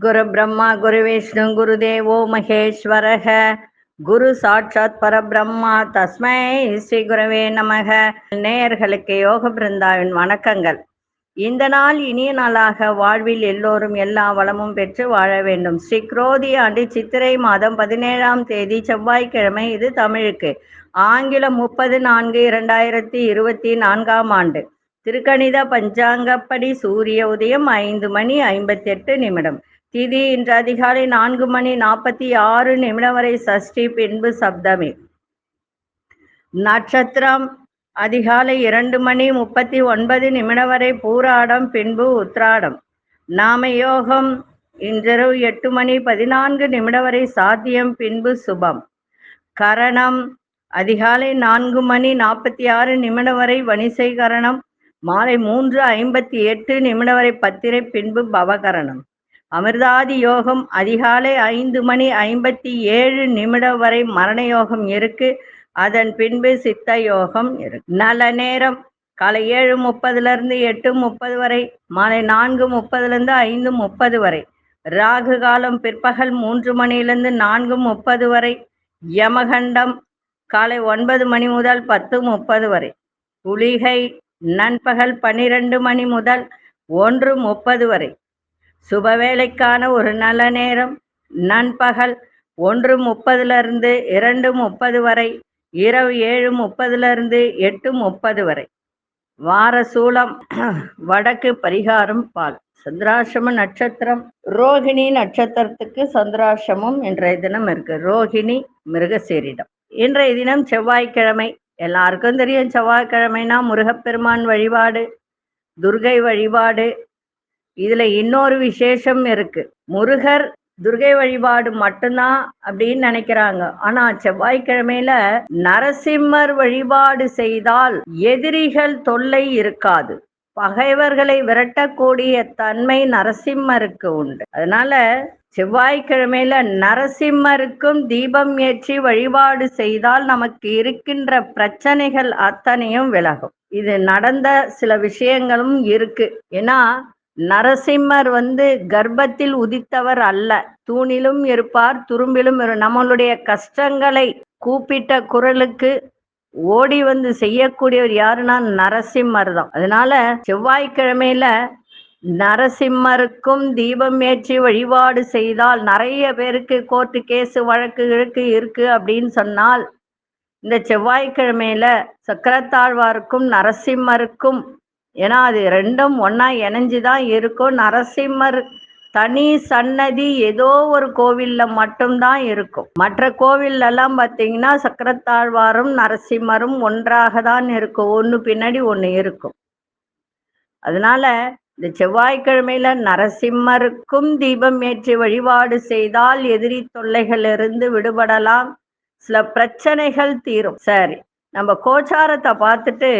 குரு பிரம்மா குரு விஷ்ணு குரு தேவோ மகேஸ்வரக. குரு சாட்சாத் பரபிரம்மா. தஸ்மை ஸ்ரீ குருவே நமக. நேயர்களுக்கு யோக பிருந்தாவின் வணக்கங்கள். இந்த நாள் இனிய நாளாக வாழ்வில் எல்லோரும் எல்லா வளமும் பெற்று வாழ வேண்டும். ஸ்ரீ குரோதி ஆண்டு சித்திரை மாதம் பதினேழாம் தேதி செவ்வாய்க்கிழமை. இது தமிழுக்கு. ஆங்கிலம் முப்பது நான்கு இரண்டாயிரத்தி இருபத்தி நான்காம் ஆண்டு. திருக்கணித பஞ்சாங்கப்படி சூரிய உதயம் ஐந்து மணி ஐம்பத்தி எட்டு நிமிடம். திதி இன்று அதிகாலை நான்கு மணி நாற்பத்தி ஆறு நிமிடம் வரை சஷ்டி பின்பு சப்தமி. நட்சத்திரம் அதிகாலை இரண்டு மணி முப்பத்தி ஒன்பது நிமிடம் வரை பூராடம் பின்பு உத்ராடம். நாம யோகம் இன்றிரவு எட்டு மணி பதினான்கு நிமிடம் வரை சாத்தியம் பின்பு சுபம். கரணம் அதிகாலை நான்கு மணி நாற்பத்தி ஆறு நிமிடம் வரை வணிசைகரணம் மாலை மூன்று ஐம்பத்தி எட்டு நிமிடம் வரை பத்திரை பின்பு பவகரணம். அமிர்தாதி யோகம் அதிகாலை ஐந்து மணி ஐம்பத்தி ஏழு நிமிடம் வரை மரண யோகம் இருக்கு. அதன் பின்பு சித்த யோகம் இருக்கு. நல்ல நேரம் காலை ஏழு முப்பதுல இருந்து எட்டு முப்பது வரை மாலை நான்கு முப்பதுல இருந்து ஐந்து முப்பது வரை. ராகு காலம் பிற்பகல் மூன்று மணியிலிருந்து நான்கு முப்பது வரை. யமகண்டம் காலை ஒன்பது மணி முதல் பத்து முப்பது வரை. குளிகை நண்பகல் பன்னிரண்டு மணி முதல் ஒன்று முப்பது வரை. சுபவேளைக்கான ஒரு நல்ல நேரம். நண்பகல் ஒன்று முப்பதுலேருந்து இரண்டு முப்பது வரை. இரவு ஏழு முப்பதுலேருந்து எட்டு முப்பது வரை. வார சூலம் வடக்கு பரிகாரம் பால். சந்திராசிரம நட்சத்திரம். ரோகிணி நட்சத்திரத்துக்கு சந்திராசிரமம் இன்றைய தினம் இருக்கு. ரோகிணி மிருகசீரிடம். இன்றைய தினம் செவ்வாய்க்கிழமை. எல்லாருக்கும் தெரியும் செவ்வாய்க்கிழமைனா முருகப்பெருமான் வழிபாடு துர்கை வழிபாடு. இதுல இன்னொரு விசேஷம் இருக்கு. முருகர் துர்கை வழிபாடு மட்டும்தான் அப்படின்னு நினைக்கிறாங்க. ஆனா செவ்வாய்க்கிழமையில நரசிம்மர் வழிபாடு செய்தால் எதிரிகள் தொல்லை இருக்காது. பகைவர்களை விரட்டக்கூடிய தன்மை நரசிம்மருக்கு உண்டு. அதனால செவ்வாய்க்கிழமையில நரசிம்மருக்கும் தீபம் ஏற்றி வழிபாடு செய்தால் நமக்கு இருக்கின்ற பிரச்சனைகள் அத்தனையும் விலகும். இது நடந்த சில விஷயங்களும் இருக்கு. ஏன்னா நரசிம்மர் வந்து கர்ப்பத்தில் உதித்தவர் அல்ல. தூணிலும் இருப்பார் துரும்பிலும் இரு நம்மளுடைய கஷ்டங்களை கூப்பிட்ட குரலுக்கு ஓடி வந்து செய்யக்கூடியவர் யாருன்னா நரசிம்மர் தான். அதனால செவ்வாய்க்கிழமையில நரசிம்மருக்கும் தீபம் ஏற்றி வழிபாடு செய்தால் நிறைய பேருக்கு கோர்ட்டு கேஸு வழக்கு இழுக்கு இருக்கு அப்படின்னு சொன்னால் இந்த செவ்வாய்க்கிழமையில சக்கரத்தாழ்வாருக்கும் நரசிம்மருக்கும் ஏன்னா அது ரெண்டும் ஒன்னா இணைஞ்சுதான் இருக்கும். நரசிம்மர் தனி சன்னதி ஏதோ ஒரு கோவில்ல மட்டும்தான் இருக்கும். மற்ற கோவில்ல எல்லாம் பார்த்தீங்கன்னா சக்கரத்தாழ்வாரும் நரசிம்மரும் ஒன்றாக தான் இருக்கும். ஒன்று பின்னாடி ஒன்று இருக்கும். அதனால இந்த செவ்வாய்க்கிழமையில நரசிம்மருக்கும் தீபம் ஏற்றி வழிபாடு செய்தால் எதிரி தொல்லைகளிலிருந்து விடுபடலாம். சில பிரச்சனைகள் தீரும். சரி நம்ம கோச்சாரத்தை பார்த்துட்டு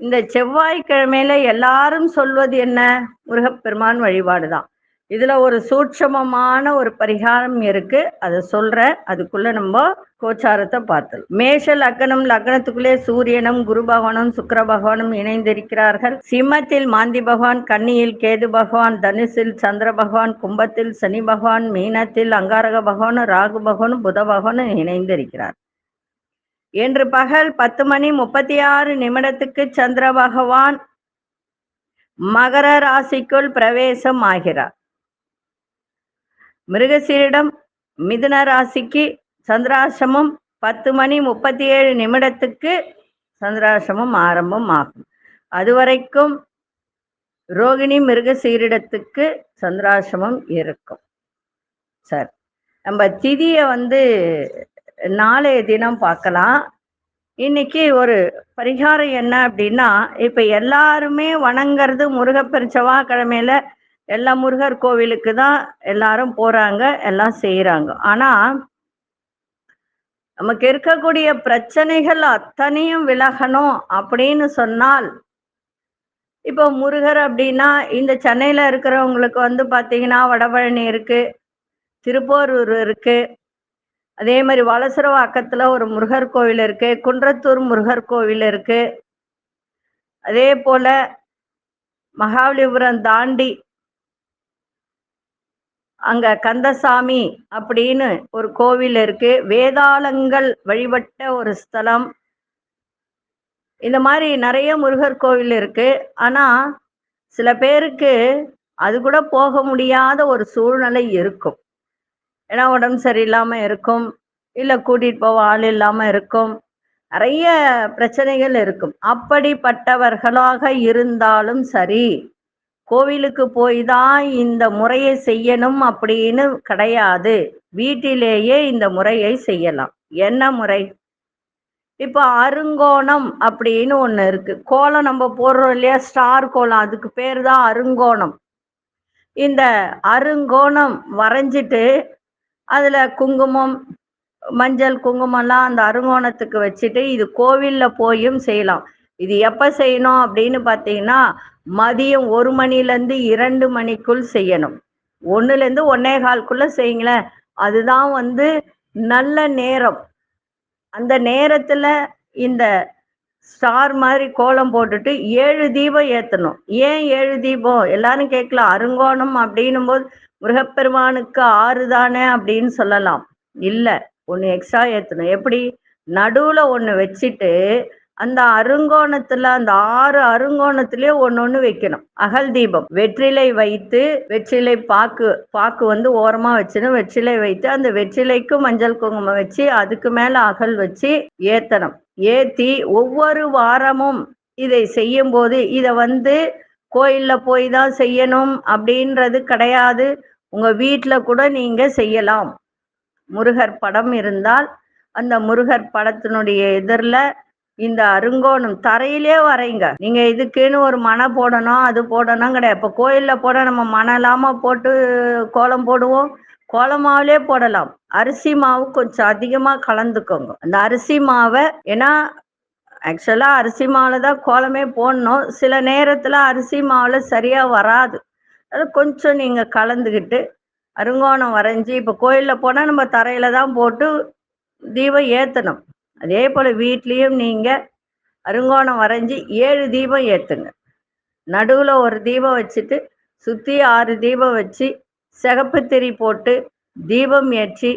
இந்த செவ்வாய்க்கிழமையில எல்லாரும் சொல்வது என்ன? முருகப்பெருமான் வழிபாடு தான் இதுல ஒரு சூட்சமமான ஒரு பரிகாரம் இருக்கு. அதை சொல்ற அதுக்குள்ள நம்ம கோச்சாரத்தை பார்த்தல். மேஷ லக்னம் லக்னத்துக்குள்ளே சூரியனும் குரு பகவானும் சுக்கர பகவானும் இணைந்திருக்கிறார்கள். சிம்மத்தில் மாந்தி பகவான் கன்னியில் கேது பகவான் தனுசில் சந்திர பகவான் கும்பத்தில் சனி பகவான் மீனத்தில் அங்காரக பகவானும் ராகு பகவானும் புத பகவானும் இணைந்திருக்கிறார். இன்று பகல் பத்து மணி முப்பத்தி ஆறு நிமிடத்துக்கு சந்திர பகவான் மகர ராசிக்குள் பிரவேசம் ஆகிறார். மிருகசீரிடம் மிதுன ராசிக்கு சந்திராசிரமம் பத்து மணி முப்பத்தி ஏழு நிமிடத்துக்கு சந்திராசிரமம் ஆரம்பம் ஆகும் அதுவரைக்கும் ரோகிணி மிருக சீரிடத்துக்கு சந்திராசிரமம் இருக்கும். சார் நம்ம திதியை வந்து நாளைய தினம் பார்க்கலாம். இன்னைக்கு ஒரு பரிகாரம் என்ன அப்படின்னா இப்போ எல்லாருமே வணங்குறது முருகப்பெரு செவ்வாய்க்கிழமையில எல்லா முருகர் கோவிலுக்கு தான் எல்லாரும் போறாங்க எல்லாம் செய்யறாங்க ஆனா நமக்கு இருக்கக்கூடிய பிரச்சனைகள் அத்தனையும் விலகணும் அப்படின்னு சொன்னால் இப்போ முருகர் அப்படின்னா இந்த சென்னையில இருக்கிறவங்களுக்கு வந்து பாத்தீங்கன்னா வடபழனி இருக்கு திருப்போரூர் இருக்கு அதே மாதிரி வலசரவாக்கத்துல ஒரு முருகர் கோவில் இருக்கு குன்றத்தூர் முருகர் கோவில் இருக்கு. அதே போல மகாபலிபுரம் தாண்டி அங்க கந்தசாமி அப்படின்னு ஒரு கோவில் இருக்கு. வேதாளங்கள் வழிபட்ட ஒரு ஸ்தலம். இந்த மாதிரி நிறைய முருகர் கோவில் இருக்கு. ஆனா சில பேருக்கு அது கூட போக முடியாத ஒரு சூழ்நிலை இருக்கும். ஏன்னா உடம்பு சரியில்லாம இருக்கும். இல்ல கூட்டிட்டு போக ஆள் இல்லாம இருக்கும். நிறைய பிரச்சனைகள் இருக்கும். அப்படிப்பட்டவர்களாக இருந்தாலும் சரி கோவிலுக்கு போய் தான் இந்த முறையை செய்யணும் அப்படின்னு கிடையாது. வீட்டிலேயே இந்த முறையை செய்யலாம். என்ன முறை? இப்போ அருங்கோணம் அப்படின்னு ஒன்று இருக்கு. கோலம் நம்ம போடுறோம் இல்லையா? ஸ்டார் கோலம். அதுக்கு பேர் தான் அருங்கோணம். இந்த அருங்கோணம் வரைஞ்சிட்டு அதில் குங்குமம் மஞ்சள் குங்குமம்லாம் அந்த அருங்கோணத்துக்கு வச்சுட்டு இது கோவிலில் போயும் செய்யலாம். இது எப்போ செய்யணும் அப்படின்னு பார்த்தீங்கன்னா மதியம் ஒரு மணிலேருந்து இரண்டு மணிக்குள் செய்யணும். ஒன்றுலேருந்து ஒன்னே கால்குள்ளே செய்யுங்களேன். அதுதான் வந்து நல்ல நேரம். அந்த நேரத்தில் இந்த ஸ்டார் மாதிரி கோலம் போட்டுட்டு ஏழு தீபம் ஏற்றணும் ஏன் ஏழு தீபம்? எல்லாரும் கேட்கலாம். அருங்கோணம் அப்படின்னும் போது முருகப்பெருமானுக்கு ஆறு தானே அப்படின்னு சொல்லலாம். இல்லை ஒன்று எக்ஸ்ட்ரா ஏற்றணும் எப்படி? நடுவில் ஒன்று வச்சுட்டு அந்த அருங்கோணத்துல அந்த ஆறு அருங்கோணத்திலே ஒன்று ஒன்று வைக்கணும். அகல் தீபம். வெற்றிலை வைத்து வெற்றிலை பாக்கு பாக்கு வந்து ஓரமா வச்சிடும் வெற்றிலை வைத்து அந்த வெற்றிலைக்கும் மஞ்சள் குங்குமம் வச்சு அதுக்கு மேல அகல் வச்சு ஏத்தணும். ஏத்தி ஒவ்வொரு வாரமும் இதை செய்யும் போது இதை வந்து கோயில்ல போய் தான் செய்யணும் அப்படின்றது கிடையாது. உங்க வீட்டில் கூட நீங்க செய்யலாம். முருகர் படம் இருந்தால் அந்த முருகர் படத்தினுடைய எதிரில் இந்த அருங்கோணம் தரையிலே வரைங்க நீங்க இதுக்குன்னு ஒரு மனை போடணும் அது போடணும் கிடையாது. இப்போ கோயில்ல போட நம்ம மனை இல்லாம போட்டு கோலம் போடுவோம். கோலமாவிலே போடலாம். அரிசி மாவு கொஞ்சம் அதிகமா கலந்துக்கோங்க. அந்த அரிசி மாவை ஏன்னா ஆக்சுவலா அரிசி மாவுல தான் கோலமே போடணும். சில நேரத்துல அரிசி மாவுல சரியா வராது. அது கொஞ்சம் நீங்க கலந்துக்கிட்டு அருங்கோணம் வரைஞ்சி இப்போ கோயில்ல போனா நம்ம தரையில தான் போட்டு தீபம் ஏத்தணும். அதே போல் வீட்லேயும் நீங்கள் அருங்கோணம் வரைஞ்சி ஏழு தீபம் ஏற்றுங்க நடுவில் ஒரு தீபம் வச்சுட்டு சுற்றி ஆறு தீபம் வச்சு சிகப்பு திரி போட்டு தீபம் ஏற்றி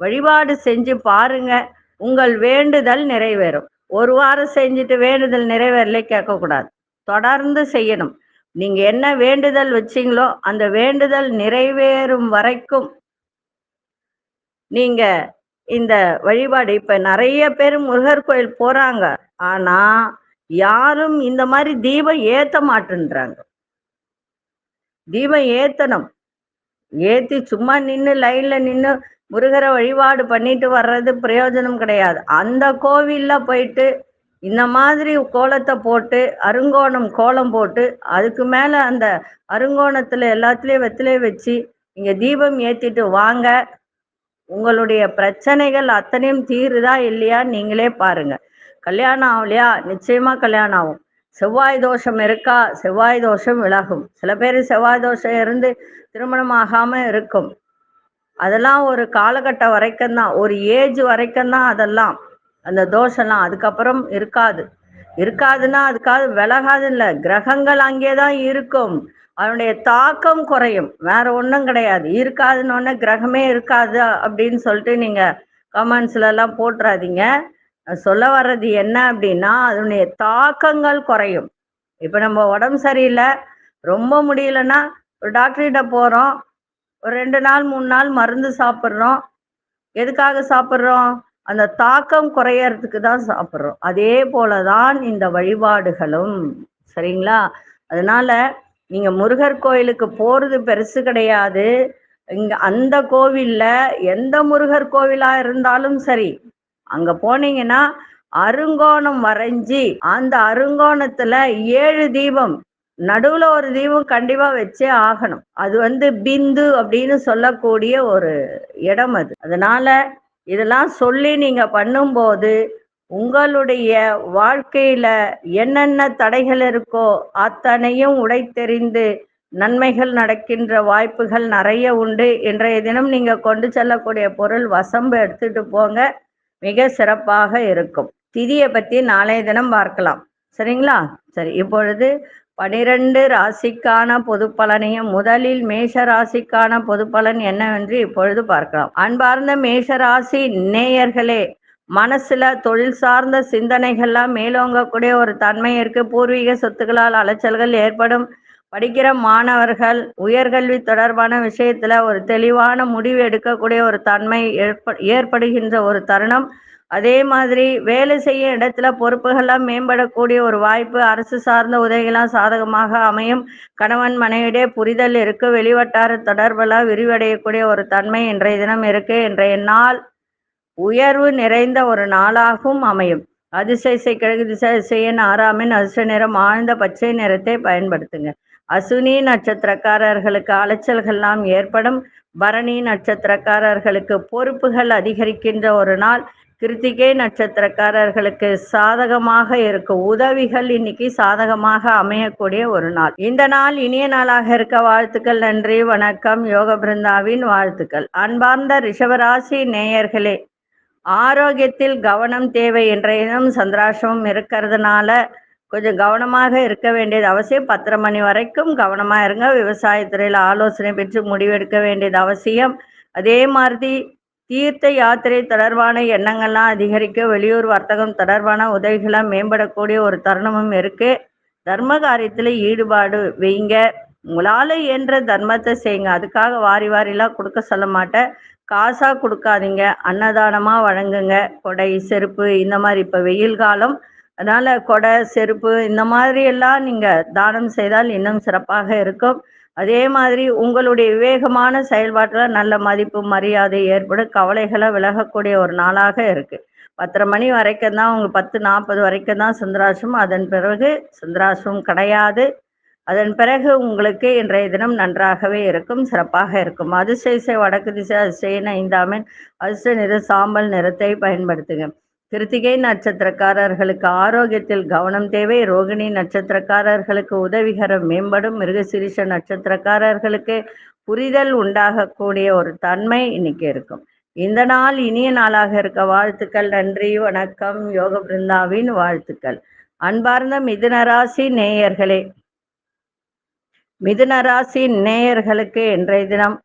வழிபாடு செஞ்சு பாருங்க. உங்கள் வேண்டுதல் நிறைவேறும். ஒரு வாரம் செஞ்சுட்டு வேண்டுதல் நிறைவேறல கேட்கக்கூடாது. தொடர்ந்து செய்யணும். நீங்க என்ன வேண்டுதல் வச்சீங்களோ அந்த வேண்டுதல் நிறைவேறும் வரைக்கும் நீங்க இந்த வழிபாடு. இப்ப நிறைய பேர் முருகர் கோயில் போறாங்க. ஆனா யாரும் இந்த மாதிரி தீபம் ஏத்த மாட்டேன்றாங்க. தீபம் ஏத்தணும். ஏத்தி சும்மா நின்று லைன்ல நின்று முருகரை வழிபாடு பண்ணிட்டு வர்றது பிரயோஜனம் கிடையாது. அந்த கோவில்ல போயிட்டு இந்த மாதிரி கோலத்தை போட்டு அருங்கோணம் கோலம் போட்டு அதுக்கு மேல அந்த அருங்கோணத்துல எல்லாத்துலயும் வெத்திலே வச்சு இங்க தீபம் ஏத்திட்டு வாங்க. உங்களுடைய பிரச்சனைகள் அத்தனையும் தீருதா இல்லையா நீங்களே பாருங்க. கல்யாணம் ஆகலையா நிச்சயமா கல்யாணம் ஆகும். செவ்வாய் தோஷம் இருக்கா? செவ்வாய் தோஷம் விலகும். சில பேர் செவ்வாய் தோஷம் இருந்து திருமணம் ஆகாம இருக்கும். அதெல்லாம் ஒரு காலகட்டம் வரைக்கும் தான். ஒரு ஏஜ் வரைக்கும் தான் அதெல்லாம். அந்த தோஷம்லாம் அதுக்கப்புறம் இருக்காது. இருக்காதுன்னா அதுக்காக விலகாது இல்லை கிரகங்கள் அங்கே தான் இருக்கும். அதனுடைய தாக்கம் குறையும். வேற ஒன்றும் கிடையாது. இருக்காதுன்னு ஒன்று கிரகமே இருக்காது அப்படின்னு சொல்லிட்டு நீங்க கமெண்ட்ஸ்ல எல்லாம் போட்டுறாதீங்க. சொல்ல வர்றது என்ன அப்படின்னா அதனுடைய தாக்கங்கள் குறையும். இப்போ நம்ம உடம்பு சரியில்லை ரொம்ப முடியலன்னா ஒரு டாக்டர்கிட்ட போகிறோம் ஒரு ரெண்டு நாள் மூணு நாள் மருந்து சாப்பிட்றோம். எதுக்காக சாப்பிட்றோம்? அந்த தாக்கம் குறையறதுக்கு தான் சாப்பிட்றோம். அதே போல தான் இந்த வழிபாடுகளும். சரிங்களா? அதனால நீங்க முருகர் கோயிலுக்கு போறது பெருசு கிடையாது. இங்க அந்த கோவில்ல எந்த முருகர் கோவிலா இருந்தாலும் சரி அங்க போனீங்கன்னா அருங்கோணம் வரைஞ்சி அந்த அருங்கோணத்துல ஏழு தீபம் நடுவுல ஒரு தீபம் கண்டிப்பா வச்சே ஆகணும். அது வந்து பிந்து அப்படின்னு சொல்லக்கூடிய ஒரு இடம் அது. அதனால இதெல்லாம் சொல்லி நீங்க பண்ணும்போது உங்களுடைய வாழ்க்கையில என்னென்ன தடைகள் இருக்கோ அத்தனையும் உடைத்தெறிந்து நன்மைகள் நடக்கின்ற வாய்ப்புகள் நிறைய உண்டு. இன்றைய தினம் நீங்க கொண்டு செல்லக்கூடிய பொருள் வசம்பு எடுத்துட்டு போங்க. மிக சிறப்பாக இருக்கும். திதியை பத்தி நாளைய தினம் பார்க்கலாம். சரிங்களா? சரி இப்பொழுது பனிரெண்டு ராசிக்கான பொது பலனையும் முதலில் மேஷ ராசிக்கான பொது பலன் என்னவென்று இப்பொழுது பார்க்கலாம். அன்பார்ந்த மேஷ ராசி நேயர்களே மனசுல தொழில் சார்ந்த சிந்தனைகள்லாம் மேலோங்கக்கூடிய ஒரு தன்மை இருக்கு. பூர்வீக சொத்துக்களால் அலைச்சல்கள் ஏற்படும். படிக்கிற மாணவர்கள் உயர்கல்வி தொடர்பான விஷயத்துல ஒரு தெளிவான முடிவு எடுக்கக்கூடிய ஒரு தன்மை ஏற்ப ஏற்படுகின்ற ஒரு தருணம். அதே மாதிரி வேலை செய்யும் இடத்துல பொறுப்புகள்லாம் மேம்படக்கூடிய ஒரு வாய்ப்பு அரசு சார்ந்த உதவிகளாம் சாதகமாக அமையும். கணவன் மனைவிடைய புரிதல் இருக்கு. வெளிவட்டார தொடர்பெல்லாம் விரிவடையக்கூடிய ஒரு தன்மை இன்றைய தினம் இருக்கு. இன்றைய நாள் உயர்வு நிறைந்த ஒரு நாளாகவும் அமையும். அதிசய கிழக்கு திசை திசையன் ஆறாமின் அதிர்ஷ்ட நிறம் ஆழ்ந்த பச்சை நிறத்தை பயன்படுத்துங்க. அசுனி நட்சத்திரக்காரர்களுக்கு அலைச்சல்கள்லாம் ஏற்படும். பரணி நட்சத்திரக்காரர்களுக்கு பொறுப்புகள் அதிகரிக்கின்ற ஒரு நாள். கிருத்திகை நட்சத்திரக்காரர்களுக்கு சாதகமாக இருக்கும். உதவிகள் இன்னைக்கு சாதகமாக அமையக்கூடிய ஒரு நாள். இந்த நாள் இனிய நாளாக இருக்க வாழ்த்துக்கள் நன்றி வணக்கம் யோக பிருந்தாவின் வாழ்த்துக்கள். அன்பார்ந்த ரிஷவராசி நேயர்களே ஆரோக்கியத்தில் கவனம் தேவை என்ற தினம் சந்திராசிரமம் இருக்கிறதுனால கொஞ்சம் கவனமாக இருக்க வேண்டியது அவசியம். பத்தரை மணி வரைக்கும் கவனமாக இருங்க. விவசாயத்துறையில் ஆலோசனை பெற்று முடிவெடுக்க வேண்டியது அவசியம். அதே மாதிரி தீர்த்த யாத்திரை தொடர்பான எண்ணங்கள்லாம் அதிகரிக்க வெளியூர் வர்த்தகம் தொடர்பான உதவிகளாக மேம்படக்கூடிய ஒரு தருணமும் இருக்குது தர்ம காரியத்தில் ஈடுபாடு வைங்க. உங்களால் இயன்ற தர்மத்தை செய்யுங்க. அதுக்காக வாரி வாரிலாம் கொடுக்க சொல்ல மாட்டேன். காசாக கொடுக்காதீங்க அன்னதானமாக வழங்குங்க. கொடை செருப்பு இந்த மாதிரி இப்போ வெயில் காலம். அதனால் கொடை செருப்பு இந்த மாதிரி எல்லாம் நீங்கள் தானம் செய்தால் இன்னும் சிறப்பாக இருக்கும். அதே மாதிரி உங்களுடைய விவேகமான செயல்பாட்டில் நல்ல மதிப்பு மரியாதை ஏற்படும் கவலைகளை விலகக்கூடிய ஒரு நாளாக இருக்கு. பத்தரை மணி வரைக்கும் தான் உங்க பத்து நாற்பது வரைக்கும் தான் சுந்தராசம் அதன் பிறகு சுந்தராசம் கிடையாது. அதன் பிறகு உங்களுக்கு இன்றைய தினம் நன்றாகவே இருக்கும் சிறப்பாக இருக்கும். அதிசய வடக்கு திசை அதிசயன் ஐந்தாமின் அதிர்ஷ்ட நிற சாம்பல் நிறத்தை பயன்படுத்துங்க. கிருத்திகை நட்சத்திரக்காரர்களுக்கு ஆரோக்கியத்தில் கவனம் தேவை. ரோகிணி நட்சத்திரக்காரர்களுக்கு உதவிகரம் மேம்படும். மிருகசிரிஷ நட்சத்திரக்காரர்களுக்கு புரிதல் உண்டாகக்கூடிய ஒரு தன்மை இன்னைக்கு இருக்கும். இந்த நாள் இனிய நாளாக இருக்க வாழ்த்துக்கள் நன்றி வணக்கம். யோக பிருந்தாவின் வாழ்த்துக்கள். அன்பார்ந்த மிதுனராசி நேயர்களே மிதுனராசி நேயர்களுக்கு இன்றைய தினம்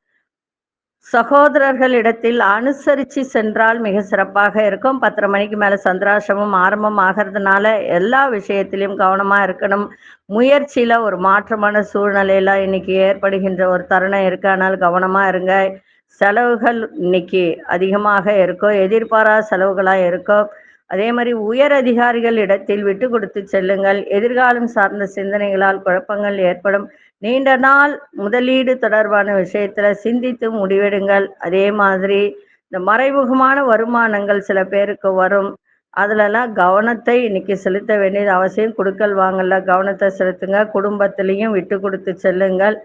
சகோதரர்களிடத்தில் அனுசரித்து சென்றால் மிக சிறப்பாக இருக்கும். பத்தரை மணிக்கு மேலே சந்திராசிரமம் ஆரம்பம் ஆகிறதுனால எல்லா விஷயத்திலையும் கவனமாக இருக்கணும். முயற்சியில் ஒரு மாற்றமான சூழ்நிலையெல்லாம் இன்னைக்கு ஏற்படுகின்ற ஒரு தருணம் இருக்கு. ஆனால் கவனமாக இருங்க. செலவுகள் இன்னைக்கு அதிகமாக இருக்கும். எதிர்பாராத செலவுகளாக இருக்கும். அதே மாதிரி உயர் அதிகாரிகள் இடத்தில் விட்டு கொடுத்து செல்லுங்கள். எதிர்காலம் சார்ந்த சிந்தனைகளால் குழப்பங்கள் ஏற்படும். நீண்ட நாள் முதலீடு தொடர்பான விஷயத்துல சிந்தித்து முடிவெடுங்கள். அதே மாதிரி இந்த மறைமுகமான வருமானங்கள் சில பேருக்கு வரும். அதுலலாம் கவனத்தை இன்னைக்கு செலுத்த வேண்டியது அவசியம். கொடுக்கல் வாங்கல கவனத்தை செலுத்துங்க. குடும்பத்திலையும் விட்டு கொடுத்து செல்லுங்கள்.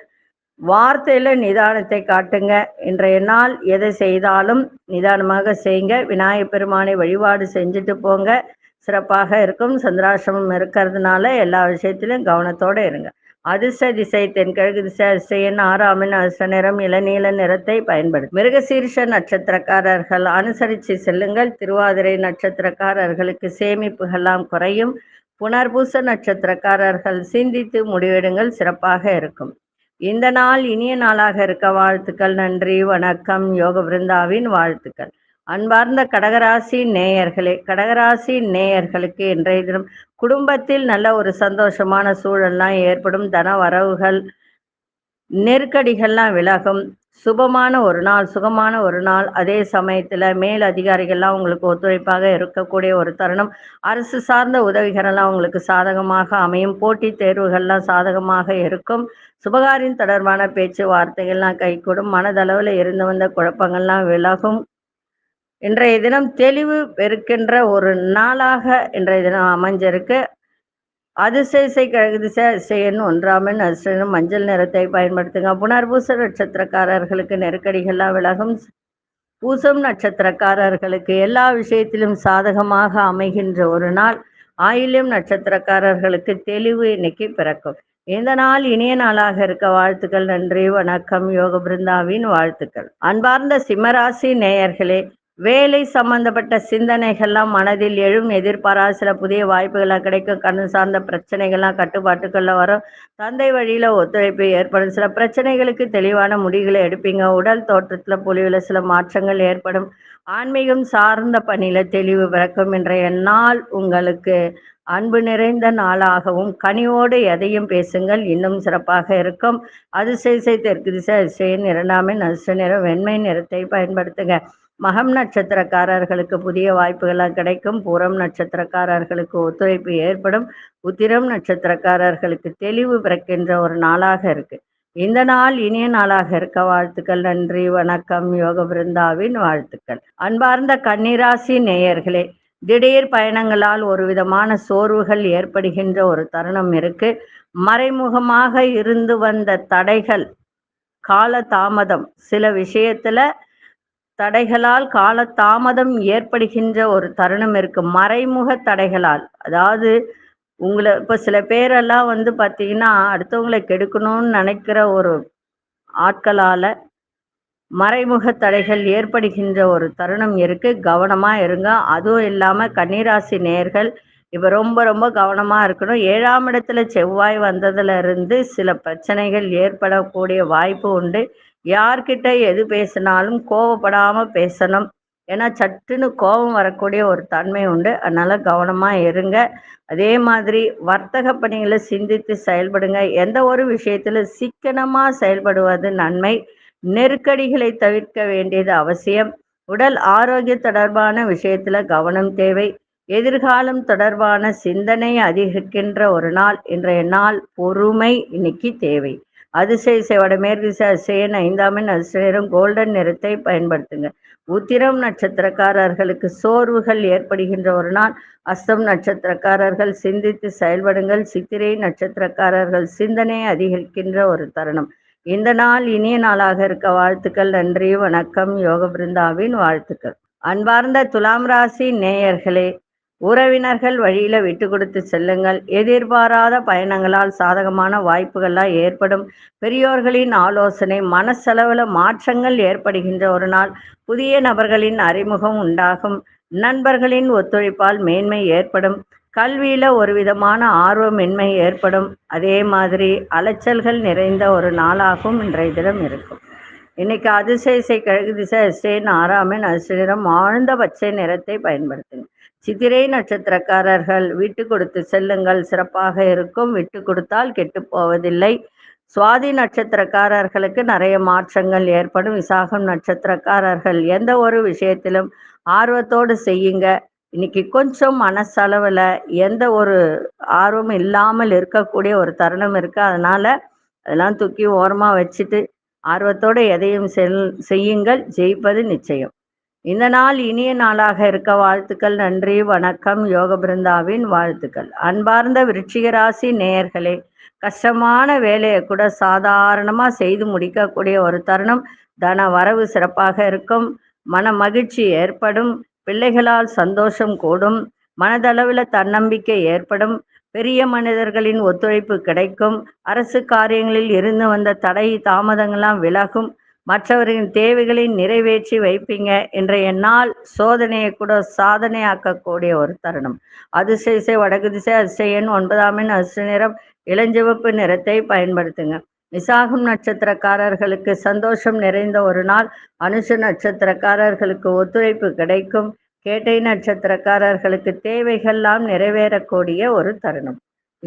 வார்த்தையில நிதானத்தை காட்டுங்க. இன்றைய நாள் எதை செய்தாலும் நிதானமாக செய்யுங்க விநாயகப் பெருமானை வழிபாடு செஞ்சுட்டு போங்க. சிறப்பாக இருக்கும். சந்திராசிரமம் இருக்கிறதுனால எல்லா விஷயத்திலும் கவனத்தோட இருங்க. அதிர்ஷ்ட திசை தென்கிழக்கு திசை அதிசயன் ஆறாமின் அதிர்ஷ்ட நிறம் இளநீல நிறத்தை பயன்படுத்தும். மிருகசீர்ஷ நட்சத்திரக்காரர்கள் அனுசரித்து செல்லுங்கள். திருவாதிரை நட்சத்திரக்காரர்களுக்கு சேமிப்புகள்லாம் குறையும். புனர்பூச நட்சத்திரக்காரர்கள் சிந்தித்து முடிவெடுங்கள். சிறப்பாக இருக்கும். இந்த நாள் இனிய நாளாக இருக்க வாழ்த்துக்கள். நன்றி வணக்கம். யோக பிருந்தாவின் வாழ்த்துக்கள். அன்பார்ந்த கடகராசி நேயர்களே கடகராசி நேயர்களுக்கு இன்றைய தினம் குடும்பத்தில் நல்ல ஒரு சந்தோஷமான சூழல்லாம் ஏற்படும். தன வரவுகள் நெருக்கடிகள்லாம் விலகும். சுபமான ஒரு நாள் சுகமான ஒரு நாள். அதே சமயத்தில் மேல் அதிகாரிகள்லாம் உங்களுக்கு ஒத்துழைப்பாக இருக்கக்கூடிய ஒரு தருணம். அரசு சார்ந்த உதவிகளெல்லாம் உங்களுக்கு சாதகமாக அமையும். போட்டித் தேர்வுகள்லாம் சாதகமாக இருக்கும். சுபகாரின் தொடர்பான பேச்சுவார்த்தைகள்லாம் கைகூடும். மனதளவில் இருந்து வந்த குழப்பங்கள்லாம் விலகும். இன்றைய தினம் தெளிவு பெருக்கின்ற ஒரு நாளாக இன்றைய தினம் அமைஞ்சிருக்கு. அதிசயசை கழகு திசை அதிசயன் ஒன்றாமன் அதிசயம் மஞ்சள் நிறத்தை பயன்படுத்துங்க. புனர்பூச நட்சத்திரக்காரர்களுக்கு நெருக்கடிகள்லாம் விலகும். பூசம் நட்சத்திரக்காரர்களுக்கு எல்லா விஷயத்திலும் சாதகமாக அமைகின்ற ஒரு நாள். ஆயில்யம் நட்சத்திரக்காரர்களுக்கு தெளிவு இன்னைக்கு பிறக்கும். இந்த நாள் இனிய நாளாக இருக்க வாழ்த்துக்கள் நன்றி வணக்கம். யோக பிருந்தாவின் வாழ்த்துக்கள். அன்பார்ந்த சிம்மராசி நேயர்களே வேலை சம்பந்தப்பட்ட சிந்தனைகள்லாம் மனதில் எழும் எதிர்பாராத சில புதிய வாய்ப்புகள்லாம் கிடைக்கும் கண் சார்ந்த பிரச்சனைகள்லாம் கட்டுப்பாட்டுக்குள்ள வரும். தந்தை வழியில ஒத்துழைப்பு ஏற்படும். சில பிரச்சனைகளுக்கு தெளிவான முடிவுகளை எடுப்பீங்க. உடல் தோற்றத்துல பொலிவுல சில மாற்றங்கள் ஏற்படும். ஆன்மீகம் சார்ந்த பணியில தெளிவு பிறக்கும். இன்றைய நாள் உங்களுக்கு அன்பு நிறைந்த நாளாகவும் கனிவோடு எதையும் பேசுங்கள். இன்னும் சிறப்பாக இருக்கும். அதிசய தெற்கு திசை அதிசயின் இரண்டாமே நசு நிறம். வெண்மை நிறத்தை பயன்படுத்துங்க. மகம் நட்சத்திரக்காரர்களுக்கு புதிய வாய்ப்புகள்லாம் கிடைக்கும். பூரம் நட்சத்திரக்காரர்களுக்கு ஒத்துழைப்பு ஏற்படும். உத்திரம் நட்சத்திரக்காரர்களுக்கு தெளிவு பிறக்கின்ற ஒரு நாளாக இருக்கு. இந்த நாள் இனிய நாளாக இருக்க வாழ்த்துக்கள். நன்றி வணக்கம். யோக பிருந்தாவின் வாழ்த்துக்கள். அன்பார்ந்த கன்னிராசி நேயர்களே திடீர் பயணங்களால் ஒரு விதமான சோர்வுகள் ஏற்படுகின்ற ஒரு தருணம் இருக்கு. மறைமுகமாக இருந்து வந்த தடைகள் கால தாமதம் சில விஷயத்துல தடைகளால் கால தாமதம் ஏற்படுகின்ற ஒரு தருணம் இருக்கு. மறைமுக தடைகளால். அதாவது உங்களை இப்போ சில பேரெல்லாம் வந்து பார்த்தீங்கன்னா அடுத்தவங்களை கெடுக்கணும்னு நினைக்கிற ஒரு ஆட்களால் மறைமுக தடைகள் ஏற்படுகின்ற ஒரு தருணம் இருக்கு. கவனமா இருங்க. அதுவும் இல்லாம கன்னிராசி நேர்கள் இப்ப ரொம்ப ரொம்ப கவனமா இருக்கணும். ஏழாம் இடத்துல செவ்வாய் வந்ததுல இருந்து சில பிரச்சனைகள் ஏற்படக்கூடிய வாய்ப்பு உண்டு. யார்கிட்ட எது பேசினாலும் கோவப்படாம பேசணும். ஏன்னா சட்டுன்னு கோபம் வரக்கூடிய ஒரு தன்மை உண்டு. அதனால கவனமா இருங்க. அதே மாதிரி வர்த்தக பணிகளை சிந்தித்து செயல்படுங்க. எந்த ஒரு விஷயத்துல சிக்கனமா செயல்படுவது நன்மை. நெருக்கடிகளை தவிர்க்க வேண்டியது அவசியம். உடல் ஆரோக்கிய தொடர்பான விஷயத்துல கவனம் தேவை. எதிர்காலம் தொடர்பான சிந்தனை அதிகரிக்கின்ற ஒரு நாள். இன்றைய நாள் பொறுமை இன்னைக்கு தேவை. அதிசய வடமேற்கு அதிசயன் ஐந்தாமின் அதிசயம் கோல்டன் நிறத்தை பயன்படுத்துங்க. உத்திரம் நட்சத்திரக்காரர்களுக்கு சோர்வுகள் ஏற்படுகின்ற ஒரு நாள் அஸ்தம் நட்சத்திரக்காரர்கள் சிந்தித்து செயல்படுங்கள். சித்திரை நட்சத்திரக்காரர்கள் சிந்தனை அதிகரிக்கின்ற ஒரு தருணம். இந்த நாள் இனிய நாளாக இருக்க வாழ்த்துக்கள் நன்றி வணக்கம் யோக பிருந்தாவின் வாழ்த்துக்கள். அன்பார்ந்த துலாம் ராசி நேயர்களே உறவினர்கள் வழியில விட்டு கொடுத்து செல்லுங்கள். எதிர்பாராத பயணங்களால் சாதகமான வாய்ப்புகள்லாம் ஏற்படும். பெரியோர்களின் ஆலோசனை மனசெலவுல மாற்றங்கள் ஏற்படுகின்ற ஒரு நாள். புதிய நபர்களின் அறிமுகம் உண்டாகும். நண்பர்களின் ஒத்துழைப்பால் மேன்மை ஏற்படும். கல்வியில ஒரு விதமான ஆர்வமின்மை ஏற்படும். அதே மாதிரி அலைச்சல்கள் நிறைந்த ஒரு நாளாகவும் இன்றைய தினம் இருக்கும். இன்னைக்கு அதிசயசை கிழக்கு திசை ஸ்ரீ நாராமன் அதிசயம் ஆழ்ந்த பச்சை நிறத்தை பயன்படுத்துங்க சித்திரை நட்சத்திரக்காரர்கள் விட்டு கொடுத்து செல்லுங்கள் சிறப்பாக இருக்கும். விட்டு கொடுத்தால் கெட்டு போவதில்லை. சுவாதி நட்சத்திரக்காரர்களுக்கு நிறைய மாற்றங்கள் ஏற்படும். விசாகம் நட்சத்திரக்காரர்கள் எந்த ஒரு விஷயத்திலும் ஆர்வத்தோடு செய்யுங்க. இன்னைக்கு கொஞ்சம் மனசளவில் எந்த ஒரு ஆர்வம் இல்லாமல் இருக்கக்கூடிய ஒரு தருணம் இருக்கு. அதனால அதெல்லாம் தூக்கி ஓரமாக வச்சுட்டு ஆர்வத்தோடு எதையும் செல் செய்யுங்கள். ஜெயிப்பது நிச்சயம். இந்த நாள் இனிய நாளாக இருக்க வாழ்த்துக்கள் நன்றி வணக்கம் யோக பிருந்தாவின் வாழ்த்துக்கள். அன்பார்ந்த விருச்சிகராசி நேயர்களே கஷ்டமான வேலையை கூட சாதாரணமாக செய்து முடிக்கக்கூடிய ஒரு தருணம். தன வரவு சிறப்பாக இருக்கும். மன மகிழ்ச்சி ஏற்படும். பிள்ளைகளால் சந்தோஷம் கூடும். மனதளவில் தன்னம்பிக்கை ஏற்படும். பெரிய மனிதர்களின் ஒத்துழைப்பு கிடைக்கும். அரசு காரியங்களில் இருந்து வந்த தடை தாமதங்கள்லாம் விலகும். மற்றவர்களின் தேவைகளை நிறைவேற்றி வைப்பீங்க என்ற என்னால் சோதனையை கூட சாதனையாக்கக்கூடிய ஒரு தருணம். அதிசய வடக்கு திசை அதிசயன் ஒன்பதாம் எண் அதிர்ஷ்ட நிறம் இளஞ்சிவப்பு நிறத்தை பயன்படுத்துங்க. விசாகம் நட்சத்திரக்காரர்களுக்கு சந்தோஷம் நிறைந்த ஒரு நாள் அனுஷ நட்சத்திரக்காரர்களுக்கு ஒத்துழைப்பு கிடைக்கும். கேட்டை நட்சத்திரக்காரர்களுக்கு தேவைகள்லாம் நிறைவேறக்கூடிய ஒரு தருணம்.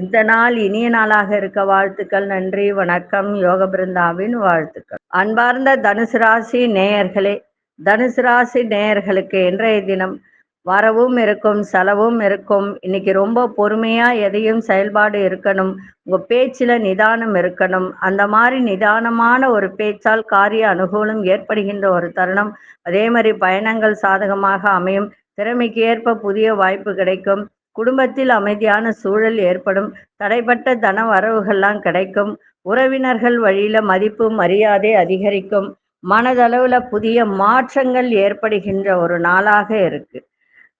இந்த நாள் இனிய நாளாக இருக்க வாழ்த்துக்கள் நன்றி வணக்கம் யோக பிருந்தாவின் வாழ்த்துக்கள். அன்பார்ந்த தனுசு ராசி நேயர்களே தனுசு ராசி நேயர்களுக்கு இன்றைய தினம் வரவும் இருக்கும் செலவும் இருக்கும். இன்னைக்கு ரொம்ப பொறுமையா எதையும் செயல்பாடு இருக்கணும் உங்க பேச்சில் நிதானம் இருக்கணும். அந்த மாதிரி நிதானமான ஒரு பேச்சால் காரிய அனுகூலம் ஏற்படுகின்ற ஒரு தருணம். அதே மாதிரி பயணங்கள் சாதகமாக அமையும். திறமைக்கு ஏற்ப புதிய வாய்ப்பு கிடைக்கும். குடும்பத்தில் அமைதியான சூழல் ஏற்படும். தடைப்பட்ட தன வரவுகள்லாம் கிடைக்கும். உறவினர்கள் வழியில மதிப்பு மரியாதை அதிகரிக்கும். மனதளவுல புதிய மாற்றங்கள் ஏற்படுகின்ற ஒரு நாளாக இருக்கு.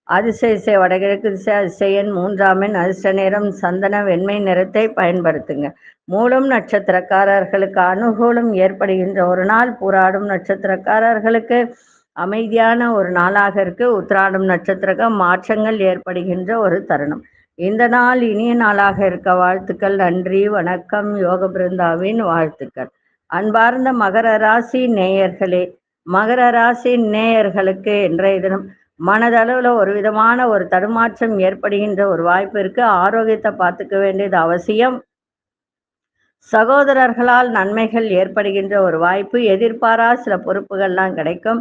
அதிசய வடகிழக்கு திசை அதிசயன் மூன்றாம் எண் அதிர்ஷ்ட நேரம் சந்தன வெண்மை நிறத்தை பயன்படுத்துங்க. மூலம் நட்சத்திரக்காரர்களுக்கு அனுகூலம் ஏற்படுகின்ற ஒரு நாள். போராடும் நட்சத்திரக்காரர்களுக்கு அமைதியான ஒரு நாளாக இருக்கு. உத்திராடம் நட்சத்திரக்க மாற்றங்கள் ஏற்படுகின்ற ஒரு தருணம். இந்த நாள் இனிய நாளாக இருக்க வாழ்த்துக்கள் நன்றி வணக்கம் யோக பிருந்தாவின் வாழ்த்துக்கள். அன்பார்ந்த மகர ராசி நேயர்களே மகர ராசி நேயர்களுக்கு இன்றைய தினம் மனதளவில் ஒரு விதமான ஒரு தடுமாற்றம் ஏற்படுகின்ற ஒரு வாய்ப்பு இருக்கு. ஆரோக்கியத்தை பார்த்துக்க வேண்டியது அவசியம். சகோதரர்களால் நன்மைகள் ஏற்படுகின்ற ஒரு வாய்ப்பு எதிர்பாரா சில பொறுப்புகள்லாம் கிடைக்கும்.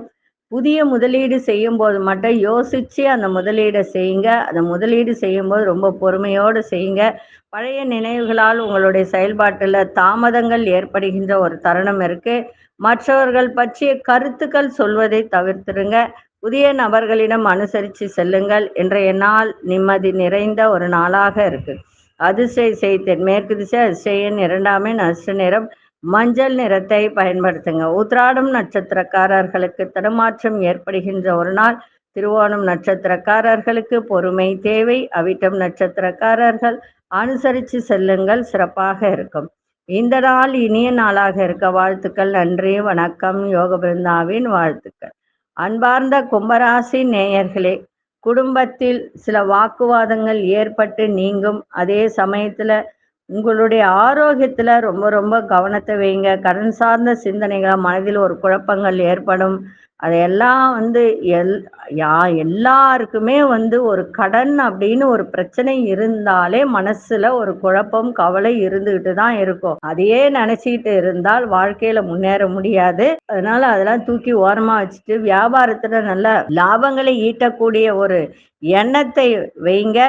புதிய முதலீடு செய்யும் போது மட்டும் யோசிச்சு அந்த முதலீடை செய்யுங்க. அந்த முதலீடு செய்யும்போது ரொம்ப பொறுமையோடு செய்யுங்க. பழைய நினைவுகளால் உங்களுடைய செயல்பாட்டில் தாமதங்கள் ஏற்படுகின்ற ஒரு தருணம் இருக்கு. மற்றவர்கள் பற்றிய கருத்துக்கள் சொல்வதை தவிர்த்துடுங்க. புதிய நபர்களிடம் அனுசரித்து செல்லுங்கள். இன்றைய நாள் நிம்மதி நிறைந்த ஒரு நாளாக இருக்கு. அதிசய செய் மேற்கு திசை அதிசயன் இரண்டாமே நஷ்ட நிறம் மஞ்சள் நிறத்தை பயன்படுத்துங்க. உத்ராடம் நட்சத்திரக்காரர்களுக்கு தடுமாற்றம் ஏற்படுகின்ற ஒரு நாள். திருவோணம் நட்சத்திரக்காரர்களுக்கு பொறுமை தேவை. அவிட்டம் நட்சத்திரக்காரர்கள் அனுசரித்து செல்லுங்கள் சிறப்பாக இருக்கும். இந்த நாள் இனிய நாளாக இருக்க வாழ்த்துக்கள் நன்றி வணக்கம் யோக பிருந்தாவின் வாழ்த்துக்கள். அன்பார்ந்த கும்பராசி நேயர்களே குடும்பத்தில் சில வாக்குவாதங்கள் ஏற்பட்டு நீங்கும். அதே சமயத்துல உங்களுடைய ஆரோக்கியத்துல ரொம்ப ரொம்ப கவனத்தை வைங்க. கடன் சார்ந்த சிந்தனைகளை மனதில் ஒரு குழப்பங்கள் ஏற்படும். அதையெல்லாம் வந்து எல் யா எல்லாருக்குமே வந்து ஒரு கடன் அப்படின்னு ஒரு பிரச்சனை இருந்தாலே மனசுல ஒரு குழப்பம் கவலை இருந்துகிட்டு தான் இருக்கும். அதையே நினைச்சிக்கிட்டு இருந்தால் வாழ்க்கையில முன்னேற முடியாது. அதனால அதெல்லாம் தூக்கி ஓரமா வச்சுட்டு வியாபாரத்துல நல்ல லாபங்களை ஈட்டக்கூடிய ஒரு எண்ணத்தை வைங்க.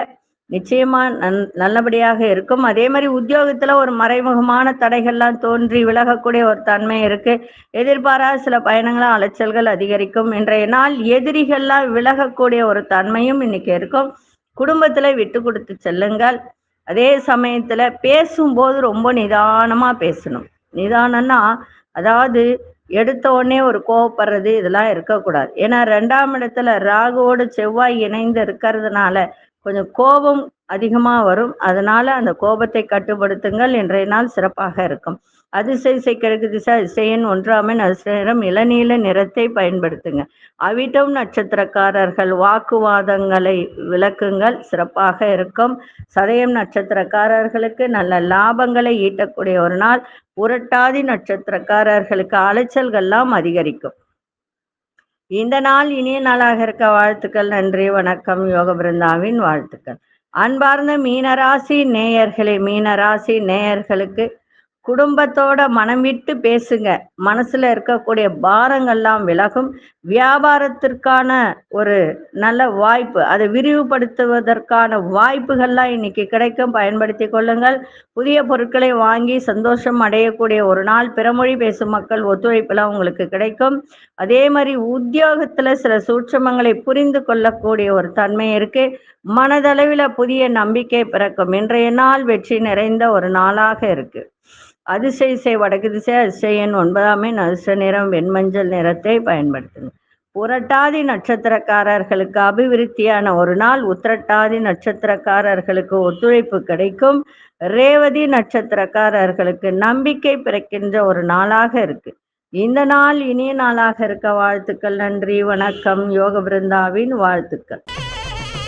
நிச்சயமா நன் நல்லபடியாக இருக்கும். அதே மாதிரி உத்தியோகத்துல ஒரு மறைமுகமான தடைகள்லாம் தோன்றி விலகக்கூடிய ஒரு தன்மை இருக்கு. எதிர்பாராத சில பயணங்களும் அலைச்சல்கள் அதிகரிக்கும். இன்றைய நாள் எதிரிகள்லாம் விலகக்கூடிய ஒரு தன்மையும் இன்னைக்கு இருக்கும். குடும்பத்துல விட்டு கொடுத்து செல்லுங்கள். அதே சமயத்துல பேசும்போது ரொம்ப நிதானமா பேசணும். நிதானம்னா அதாவது எடுத்த உடனே ஒரு கோவப்படுறது இதெல்லாம் இருக்கக்கூடாது. ஏன்னா ரெண்டாம் இடத்துல ராகுவோடு செவ்வாய் இணைந்து இருக்கிறதுனால கொஞ்சம் கோபம் அதிகமாக வரும். அதனால அந்த கோபத்தை கட்டுப்படுத்துங்கள் இன்றைய நாள் சிறப்பாக இருக்கும். அதிசய கிழக்கு திசை அதிசயன் ஒன்றாமன் அதிசயம் இளநீல நிறத்தை பயன்படுத்துங்க. அவிட்டம் நட்சத்திரக்காரர்கள் வாக்குவாதங்களை விளக்குங்கள். சிறப்பாக இருக்கும். சதயம் நட்சத்திரக்காரர்களுக்கு நல்ல லாபங்களை ஈட்டக்கூடிய ஒரு நாள். புரட்டாதி நட்சத்திரக்காரர்களுக்கு அலைச்சல்கள்லாம் அதிகரிக்கும். இந்த நாள் இனிய நாளாக இருக்க வாழ்த்துக்கள் நன்றி வணக்கம் யோக பிருந்தாவின் வாழ்த்துக்கள். அன்பார்ந்த மீனராசி நேயர்களே மீனராசி நேயர்களுக்கு குடும்பத்தோட மனம் விட்டு பேசுங்க. மனசுல இருக்கக்கூடிய பாரங்கள்லாம் விலகும். வியாபாரத்திற்கான ஒரு நல்ல வாய்ப்பு அதை விரிவுபடுத்துவதற்கான வாய்ப்புகள்லாம் இன்னைக்கு கிடைக்கும். பயன்படுத்தி கொள்ளுங்கள். புதிய பொருட்களை வாங்கி சந்தோஷம் அடையக்கூடிய ஒரு நாள். பிறமொழி பேசும் மக்கள் ஒத்துழைப்புலாம் உங்களுக்கு கிடைக்கும். அதே மாதிரி உத்தியோகத்துல சில சூட்சமங்களை புரிந்து கொள்ளக்கூடிய ஒரு தன்மை இருக்கு. மனதளவில் புதிய நம்பிக்கை பிறக்கும். இன்றைய நாள் வெற்றி நிறைந்த ஒரு நாளாக இருக்கு. அதிசய இசை வடக்கு திசை அதிசயன் ஒன்பதாமின் நதுச நிறம் வெண்மஞ்சள் நிறத்தை பயன்படுத்துங்க புரட்டாதி நட்சத்திரக்காரர்களுக்கு அபிவிருத்தியான ஒரு நாள் உத்திரட்டாதி நட்சத்திரக்காரர்களுக்கு ஒத்துழைப்பு கிடைக்கும். ரேவதி நட்சத்திரக்காரர்களுக்கு நம்பிக்கை பிறக்கின்ற ஒரு நாளாக இருக்கு. இந்த நாள் இனிய நாளாக இருக்க வாழ்த்துக்கள் நன்றி வணக்கம் யோக பிருந்தாவின் வாழ்த்துக்கள்.